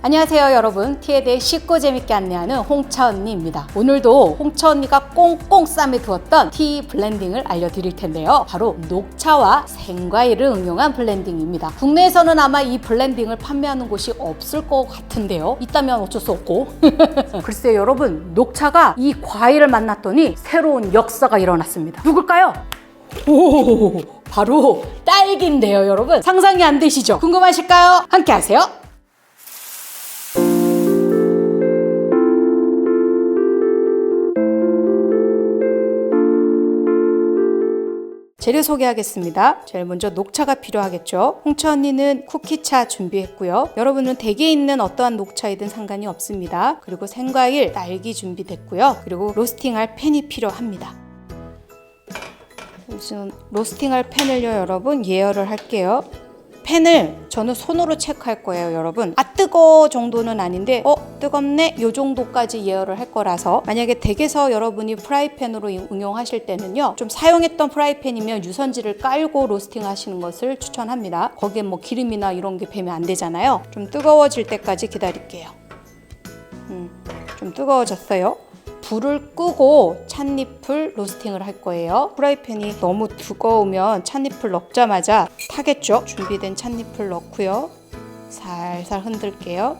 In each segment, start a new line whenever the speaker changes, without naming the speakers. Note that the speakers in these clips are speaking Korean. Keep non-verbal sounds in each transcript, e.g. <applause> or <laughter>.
안녕하세요 여러분. 티에 대해 쉽고 재밌게 안내하는 홍차 언니입니다. 오늘도 홍차 언니가 꽁꽁 쌈에 두었던 티 블렌딩을 알려드릴 텐데요. 바로 녹차와 생과일을 응용한 블렌딩입니다. 국내에서는 아마 이 블렌딩을 판매하는 곳이 없을 것 같은데요. 있다면 어쩔 수 없고. <laughs> 글쎄요 여러분. 녹차가 이 과일을 만났더니 새로운 역사가 일어났습니다. 누굴까요? 오 바로 딸기인데요 여러분. 상상이 안 되시죠? 궁금하실까요? 함께 하세요 재료 소개하겠습니다. 제일 먼저 녹차가 필요하겠죠. 홍차 언니는 쿠키차 준비했고요. 여러분은 댁에 있는 어떠한 녹차이든 상관이 없습니다. 그리고 생과일, 딸기 준비됐고요. 그리고 로스팅할 팬이 필요합니다. 우선 로스팅할 팬을요, 여러분 예열을 할게요. 팬을 저는 손으로 체크할 거예요, 여러분. 아 뜨거 정도는 아닌데, 어 뜨겁네, 요 정도까지 예열을 할 거라서 만약에 댁에서 여러분이 프라이팬으로 이- 응용하실 때는요, 좀 사용했던 프라이팬이면 유선지를 깔고 로스팅 하시는 것을 추천합니다. 거기에 뭐 기름이나 이런 게 배면 안 되잖아요. 좀 뜨거워질 때까지 기다릴게요. 음, 좀 뜨거워졌어요. 불을 끄고 찻잎을 로스팅을 할 거예요. 프라이팬이 너무 두꺼우면 찻잎을 넣자마자 타겠죠? 준비된 찻잎을 넣고요. 살살 흔들게요.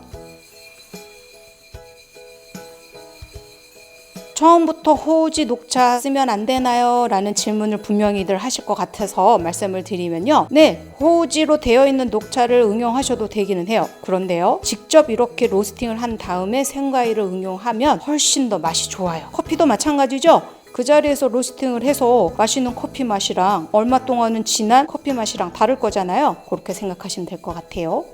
처음부터 호우지 녹차 쓰면 안 되나요? 라는 질문을 분명히들 하실 것 같아서 말씀을 드리면요. 네, 호우지로 되어 있는 녹차를 응용하셔도 되기는 해요. 그런데요, 직접 이렇게 로스팅을 한 다음에 생과일을 응용하면 훨씬 더 맛이 좋아요. 커피도 마찬가지죠? 그 자리에서 로스팅을 해서 마시는 커피 맛이랑 얼마 동안은 진한 커피 맛이랑 다를 거잖아요. 그렇게 생각하시면 될 것 같아요.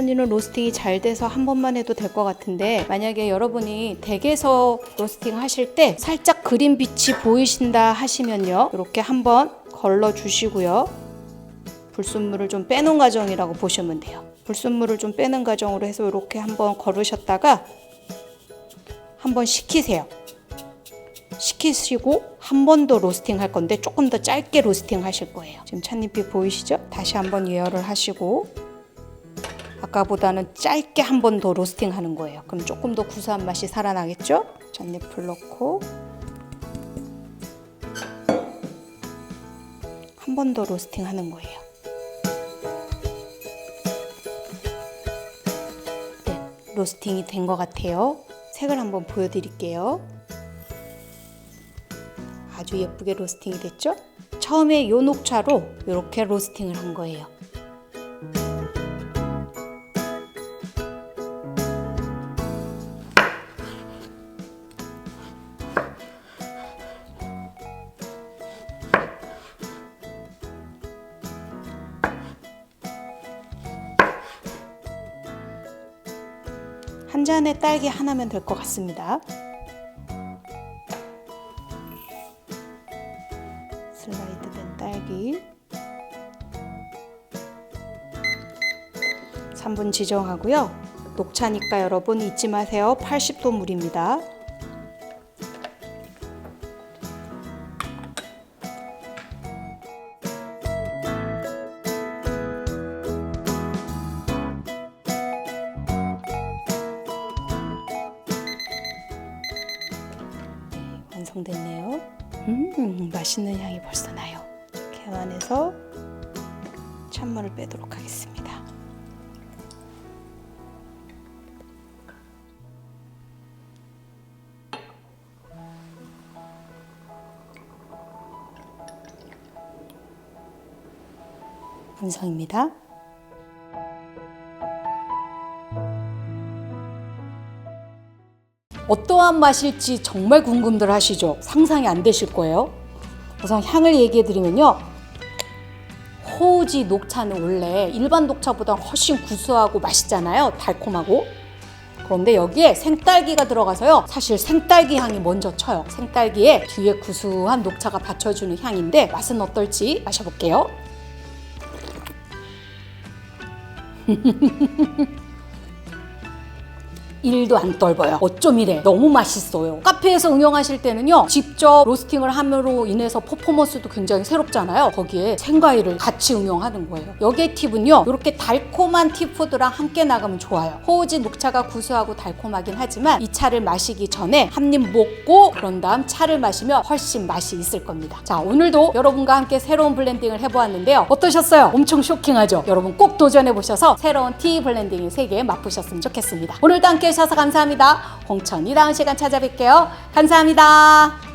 홍천이는 로스팅이 잘 돼서 한 번만 해도 될 것 같은데 만약에 여러분이 댁에서 로스팅 하실 때 살짝 그린 빛이 보이신다 하시면요. 이렇게 한번 걸러 주시고요. 불순물을 좀 빼는 과정이라고 보시면 돼요. 불순물을 좀 빼는 과정으로 해서 이렇게 한번 걸으셨다가 한번 식히세요. 식히시고 한 번 더 로스팅 할 건데 조금 더 짧게 로스팅 하실 거예요. 지금 찻잎이 보이시죠? 다시 한번 예열을 하시고 아까보다는 짧게 한 번 더 로스팅 하는 거예요. 그럼 조금 더 구수한 맛이 살아나겠죠? 잣잎을 넣고 한 번 더 로스팅 하는 거예요. 네, 로스팅이 된 것 같아요. 색을 한번 보여드릴게요. 아주 예쁘게 로스팅이 됐죠? 처음에 요 녹차로 이렇게 로스팅을 한 거예요. 잔에 딸기 하나면 될 것 같습니다. 슬라이드 된 딸기 3분 지정하고요. 녹차니까 여러분 잊지 마세요. 80도 물입니다. 완성됐네요. 음, 맛있는 향이 벌써 나요. 계란에서 찬물을 빼도록 하겠습니다. 완성입니다. 어떠한 맛일지 정말 궁금들 하시죠? 상상이 안 되실 거예요. 우선 향을 얘기해 드리면요. 호우지 녹차는 원래 일반 녹차보다 훨씬 구수하고 맛있잖아요. 달콤하고. 그런데 여기에 생딸기가 들어가서요. 사실 생딸기 향이 먼저 쳐요. 생딸기에 뒤에 구수한 녹차가 받쳐주는 향인데 맛은 어떨지 마셔볼게요. <laughs> 일도 안 떨어요. 어쩜 이래? 너무 맛있어요. 카페에서 응용하실 때는요, 직접 로스팅을 함으로 인해서 퍼포먼스도 굉장히 새롭잖아요. 거기에 생과일을 같이 응용하는 거예요. 여기에 팁은요, 이렇게 달콤한 티푸드랑 함께 나가면 좋아요. 호우지 녹차가 구수하고 달콤하긴 하지만 이 차를 마시기 전에 한 입 먹고 그런 다음 차를 마시면 훨씬 맛이 있을 겁니다. 자, 오늘도 여러분과 함께 새로운 블렌딩을 해보았는데요. 어떠셨어요? 엄청 쇼킹하죠? 여러분 꼭 도전해 보셔서 새로운 티 블렌딩의 세계 맛보셨으면 좋겠습니다. 오늘도 함께 해주셔서 감사합니다. 홍천이 다음 시간 찾아뵐게요. 감사합니다.